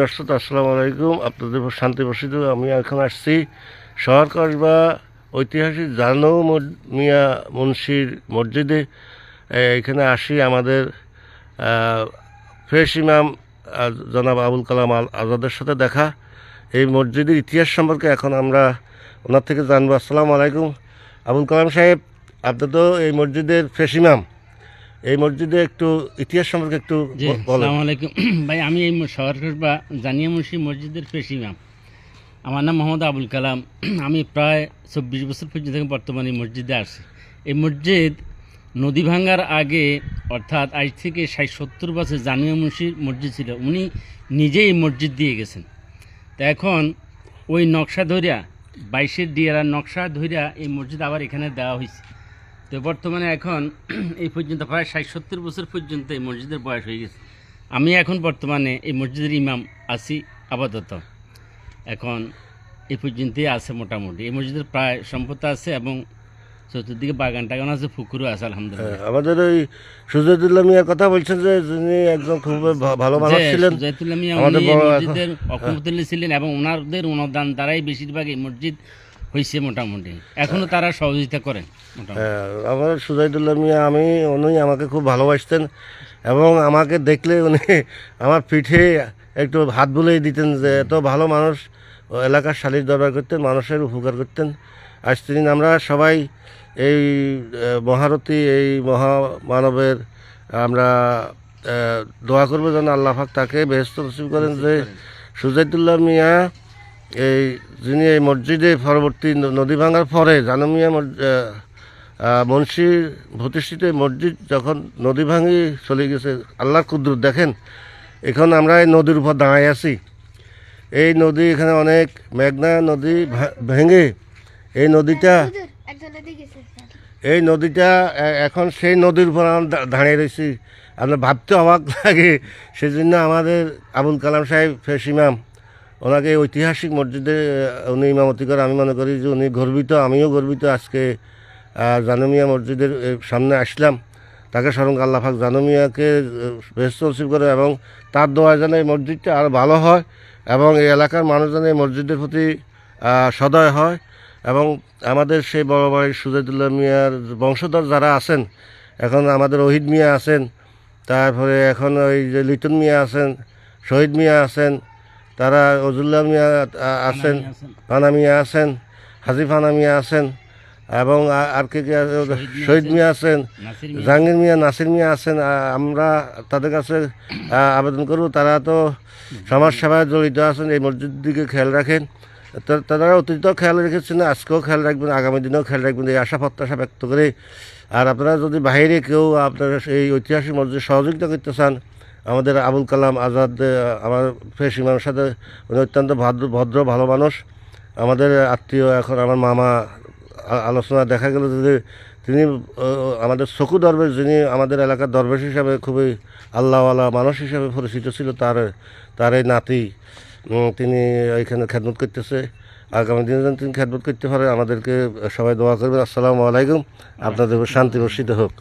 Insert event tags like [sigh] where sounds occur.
দর্শক, আসসালামু আলাইকুম। আপনাদের শান্তি বসিত, আমি এখন আসছি শহর কসবা ঐতিহাসিক জানো মিয়া মুন্সির মসজিদে। এখানে আসি আমাদের ফ্রেশ ইমাম জনাব আবুল কালাম আল আজাদের সাথে দেখা। এই মসজিদের ইতিহাস সম্পর্কে এখন আমরা ওনার থেকে জানব। আসসালামু আলাইকুম। আবুল কালাম সাহেব, আপনি তো এই মসজিদের ফ্রেশ ইমাম। এই মসজিদে একটু ইতিহাস সম্পর্কে একটু আসসালামু আলাইকুম। [clears throat] ভাই আমি এই শহর বা জানিয়া মুন্সি মসজিদের পেশ ইমাম। আমার নাম মোহাম্মদ আবুল কালাম। [clears throat] আমি প্রায় চব্বিশ বছর পর্যন্ত বর্তমানে এই মসজিদে আসছি এই মসজিদ নদী ভাঙ্গার আগে অর্থাৎ আজ থেকে ষাট সত্তর বছর জানিয়া মুন্সির মসজিদ ছিল উনি নিজেই এই মসজিদ দিয়ে গেছেন। তা এখন ওই নকশা ধরিয়া বাইশের ডিয়ারার নকশা ধরিয়া এই মসজিদ আবার এখানে দেওয়া হয়েছে তো বর্তমানে এখন [clears throat] এই পর্যন্ত প্রায় ষাট সত্তর বছর পর্যন্ত এই মসজিদের বয়স হয়ে গেছে। আমি এখন বর্তমানে এই মসজিদের ইমাম আছি আপাতত। এখন এই পর্যন্তই আছে মোটামুটি। এই মসজিদের প্রায় সম্পদ আছে এবং চতুর্দিকে বাগান টাগান আছে পুকুরও আছে আলহামদুলিল্লাহ। হ্যাঁ, আমাদের ওই সুজাতুল্লাহ মিয়ার কথা বলছেন যে যিনি একজন খুব ভালো মানুষ ছিলেন সুজাতুল্লাহ মিয়া মসজিদের অকুমতুল্লি ছিলেন এবং ওনাদের অনুদান দ্বারাই বেশিরভাগ এই মসজিদ হয়েছে মোটামুটি। এখনও তারা সহযোগিতা করেন হ্যাঁ, সুজাইদুল্লাহ মিয়া আমি উনি আমাকে খুব ভালোবাসতেন এবং আমাকে দেখলে উনি আমার পিঠে একটু হাত বুলেই দিতেন যে এত ভালো মানুষ এলাকার সালিশ দরবার করতেন মানুষের উপকার করতেন। আজ তিনি আমরা সবাই এই আহ, মহারথী এই মহামানবের আমরা দোয়া করব যেন আল্লাহ পাক তাকে বেহস্ত নসিব করেন যে সুজাইদুল্লাহ মিয়া এই যিনি এই মসজিদে পরবর্তী নদী ভাঙার পরে জানমিয়া আহ, প্রতিষ্ঠিত মসজিদ যখন নদী ভাঙি চলে গেছে আল্লাহর কুদরত দেখেন এখন আমরা এই নদীর উপর দাঁড়াই আছি এই নদী এখানে অনেক মেঘনা নদী ভা- ভেঙে এই নদীটা। এই নদীটা এখন সেই নদীর উপর আমরা দাঁড়িয়ে রয়েছি আমরা ভাবতে অবাক লাগে সেজন্য আমাদের আবুল কালাম সাহেব ফেস ইমাম ওনাকে ঐতিহাসিক মসজিদে উনি ইমামতি করে, আমি মনে করি যে উনি গর্বিত, আমিও গর্বিত আজকে জানুমিয়া মসজিদের সামনে আসলাম। তাকে স্মরণ আল্লাহ পাক জানুমিয়াকে বেস্ত নসিব করে এবং তার দোয়া যেন এই মসজিদটা আরও ভালো হয় এবং এই এলাকার মানুষ এই মসজিদের প্রতি সদয় হয় এবং আমাদের সেই বড় বাড়ির সুজাদুল্লাহ মিয়ার বংশধর যারা আছেন, এখন আমাদের ওহিদ মিয়া আছেন, তারপরে এখন ওই যে লিটন মিয়া আছেন, শহীদ মিয়া আছেন তারা অজুল্লাহ মিয়া আছেন ফানা মিয়া আছেন। হাজি ফানা মিয়া আছেন এবং আর কে কে? শহীদ মিয়া আছেন জাহাঙ্গীর মিয়া নাসির মিয়া আছেন আমরা তাদের কাছে আবেদন করব তারা তো সমাজ সেবায় জড়িত আছেন এই মসজিদ দিকে খেয়াল রাখেন। তারা অতীতেও খেয়াল রেখেছেন আজকেও খেয়াল রাখবেন আগামী দিনেও খেয়াল রাখবেন এই আশা প্রত্যাশা ব্যক্ত করে। আর আপনারা যদি বাইরে কেউ আপনারা এই ঐতিহাসিক মসজিদ সহযোগিতা করতে চান আমাদের আবুল কালাম আজাদ আমার ফেস ইমামের সাথে উনি অত্যন্ত ভদ্র ভদ্র, ভালো মানুষ। আমাদের আত্মীয় এখন আমার মামা আলোচনা দেখা গেল যে তিনি আমাদের চকু দরবেশ, যিনি আমাদের এলাকার দরবেশ হিসাবে খুবই আল্লাহওয়ালা মানুষ হিসাবে পরিচিত ছিল, তার তার এই নাতি তিনি এখানে খেদমত করতেছে। আগামী দিনে যেন তিনি খেদমত করতে পারে, আমাদেরকে সবাই দোয়া করবেন। আসসালামু আলাইকুম। আপনাদের শান্তি বর্ষিত হোক।